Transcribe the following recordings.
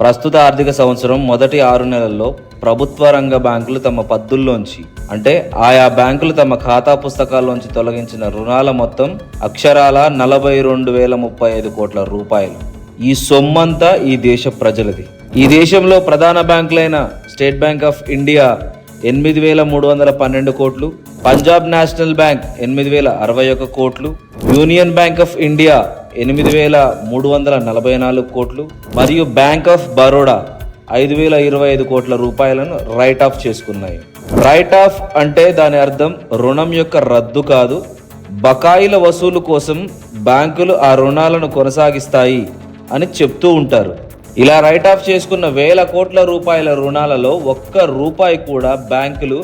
ప్రస్తుత ఆర్థిక సంవత్సరం మొదటి ఆరు నెలల్లో ప్రభుత్వ రంగ బ్యాంకులు తమ పద్దుల్లోంచి అంటే ఆయా బ్యాంకులు తమ ఖాతా పుస్తకాల్లోంచి తొలగించిన రుణాల మొత్తం అక్షరాల నలభై రెండు వేల ముప్పై ఐదు కోట్ల రూపాయలు. ఈ సొమ్మంతా ఈ దేశ ప్రజలది. ఈ దేశంలో ప్రధాన బ్యాంకులైన స్టేట్ బ్యాంక్ ఆఫ్ ఇండియా ఎనిమిది వేల మూడు వందల పన్నెండు కోట్లు పంజాబ్ నేషనల్ బ్యాంక్ ఎనిమిది వేల అరవై ఒక కోట్లు యూనియన్ బ్యాంక్ ఆఫ్ ఇండియా ఎనిమిది వేల మూడు వందల నలభై నాలుగు కోట్లు మరియు బ్యాంక్ ఆఫ్ బరోడా ఐదు వేల ఇరవై ఐదు కోట్ల రూపాయలను రైట్ ఆఫ్ చేసుకున్నాయి. రైట్ ఆఫ్ అంటే దాని అర్థం రుణం యొక్క రద్దు కాదు బకాయిల వసూలు కోసం బ్యాంకులు ఆ రుణాలను కొనసాగిస్తాయి అని చెప్తూ ఉంటారు. ఇలా రైట్ ఆఫ్ చేసుకున్న వేల కోట్ల రూపాయల రుణాలలో ఒక్క రూపాయి కూడా బ్యాంకులు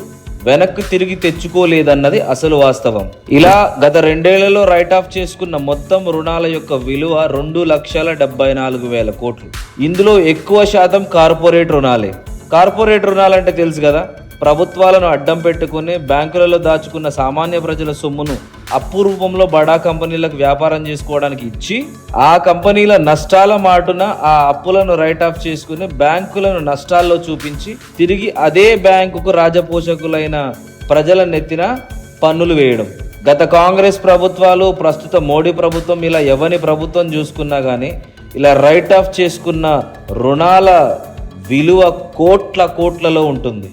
వెనక్కి తిరిగి తెచ్చుకోలేదన్నది అసలు వాస్తవం. ఇలా గత రెండేళ్ళలో రైట్ ఆఫ్ చేసుకున్న మొత్తం రుణాల యొక్క విలువ రెండు లక్షల డెబ్బై నాలుగు వేల కోట్లు. ఇందులో ఎక్కువ శాతం కార్పొరేట్ రుణాలే. కార్పొరేట్ రుణాలంటే తెలుసు కదా ప్రభుత్వాలను అడ్డం పెట్టుకుని బ్యాంకులలో దాచుకున్న సామాన్య ప్రజల సొమ్మును అప్పు రూపంలో బడా కంపెనీలకు వ్యాపారం చేసుకోవడానికి ఇచ్చి ఆ కంపెనీల నష్టాల మాటున ఆ అప్పులను రైట్ ఆఫ్ చేసుకుని బ్యాంకులను నష్టాల్లో చూపించి తిరిగి అదే బ్యాంకుకు రాజపోషకులైన ప్రజల నెత్తిన పన్నులు వేయడం. గత కాంగ్రెస్ ప్రభుత్వాలు ప్రస్తుత మోడీ ప్రభుత్వం ఇలా ఎవని ప్రభుత్వం చూసుకున్నా కానీ ఇలా రైట్ ఆఫ్ చేసుకున్న రుణాల విలువ కోట్ల కోట్లలో ఉంటుంది.